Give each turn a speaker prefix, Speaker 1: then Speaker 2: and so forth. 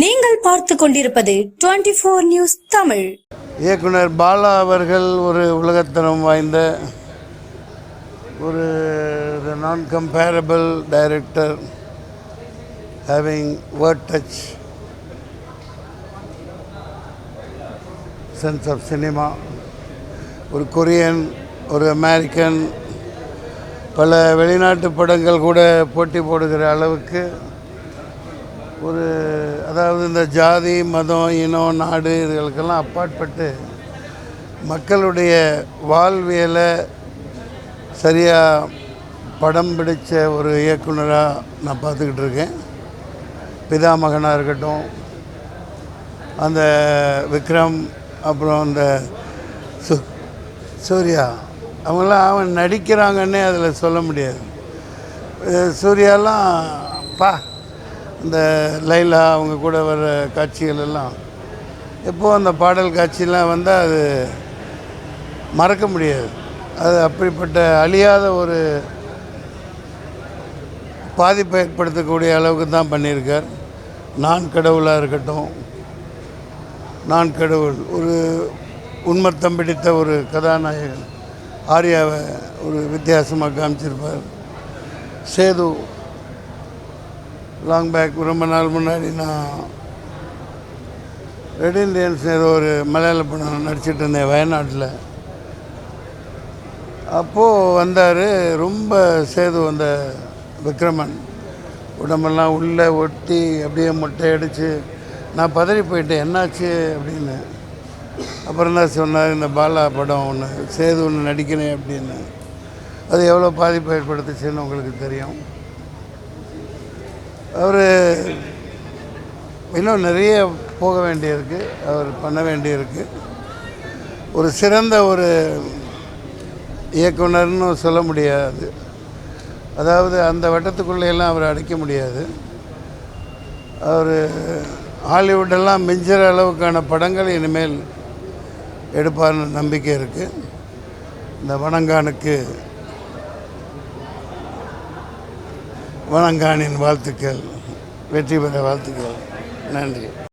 Speaker 1: நீங்கள் பார்த்து கொண்டிருப்பது டுவெண்ட்டி ஃபோர் நியூஸ் தமிழ்.
Speaker 2: இயக்குனர் பாலா அவர்கள் ஒரு உலகத்தனம் வாய்ந்த ஒரு நான் comparable director having world touch sense of cinema ஒரு கொரியன் ஒரு அமெரிக்கன் பல வெளிநாட்டு படங்கள் கூட போட்டி போடுகிற அளவுக்கு ஒரு அதாவது இந்த ஜாதி மதம் இனம் நாடு இதுகளுக்கெல்லாம் அப்பாற்பட்டு மக்களுடைய வாழ்வியலை சரியாக படம் பிடித்த ஒரு இயக்குனராக நான் பார்த்துக்கிட்டு இருக்கேன். பிதாமகனாக இருக்கட்டும் அந்த விக்ரம் அப்புறம் அந்த சு சூர்யா அவங்களாம் அவன் நடிக்கிறாங்கன்னே அதில் சொல்ல முடியாது. சூர்யாலாம் பா இந்த லைலா அவங்க கூட வர காட்சிகள் எல்லாம். எப்போது அந்த பாடல் காட்சியெலாம் வந்தால் அது மறக்க முடியாது. அது அப்படிப்பட்ட அழியாத ஒரு பாதிப்பை ஏற்படுத்தக்கூடிய அளவுக்கு தான் பண்ணியிருக்கார். நான் கடவுளாக இருக்கட்டும். நான் கடவுள். ஒரு உண்மத்தம் பிடித்த ஒரு கதாநாயகன். ஆர்யாவை ஒரு வித்தியாசமாக காமிச்சிருப்பார். சேது லாங் பேக் ரொம்ப நாள் முன்னாடி நான் ரெட் இண்டியன்ஸ் ஏதோ ஒரு மலையாள படம் நடிச்சிட்டு இருந்தேன் வயநாட்டில். அப்போது வந்தார் ரொம்ப சேது வந்த விக்ரமன். உடம்பெல்லாம் உள்ளே ஒட்டி அப்படியே முட்டை அடித்து நான் பதறி போயிட்டேன் என்னாச்சு அப்படின்னு. அப்புறம் தான் சொன்னார் இந்த பாலா படம் ஒன்று சேது ஒன்று நடிக்கிறேன் அப்படின்னு. அது எவ்வளோ பாதிப்பு ஏற்படுத்துச்சுன்னு உங்களுக்கு தெரியும். அவர் இன்னும் நிறைய போக வேண்டியிருக்கு. அவர் பண்ண வேண்டியிருக்கு. ஒரு சிறந்த ஒரு இயக்குனர்னு சொல்ல முடியாது. அதாவது அந்த வட்டத்துக்குள்ளேயெல்லாம் அவர் அடைக்க முடியாது. அவர் ஹாலிவுட்டெல்லாம் மிஞ்சிற அளவுக்கான படங்கள் இனிமேல் எடுப்பார்னு நம்பிக்கை இருக்குது இந்த வணங்கானுக்கு வணங்கானின் வாழ்த்துக்கள் வெற்றி பெற வாழ்த்துக்கள். நன்றி.